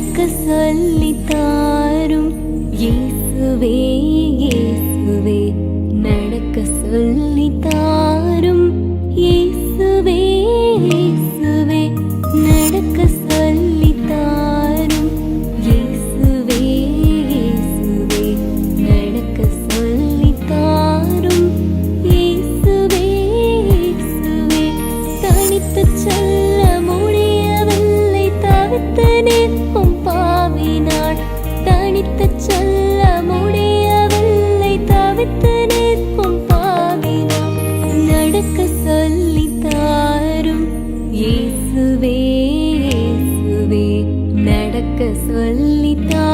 நடக்க சொல்லி தாரும் தனித்து சொல்ல முடியவில்லை. தவித்து நிற்கும் பாவினம் நடக்க சொல்லி தாரும். இயேசுவே இயேசுவே நடக்க சொல்லி தாரும்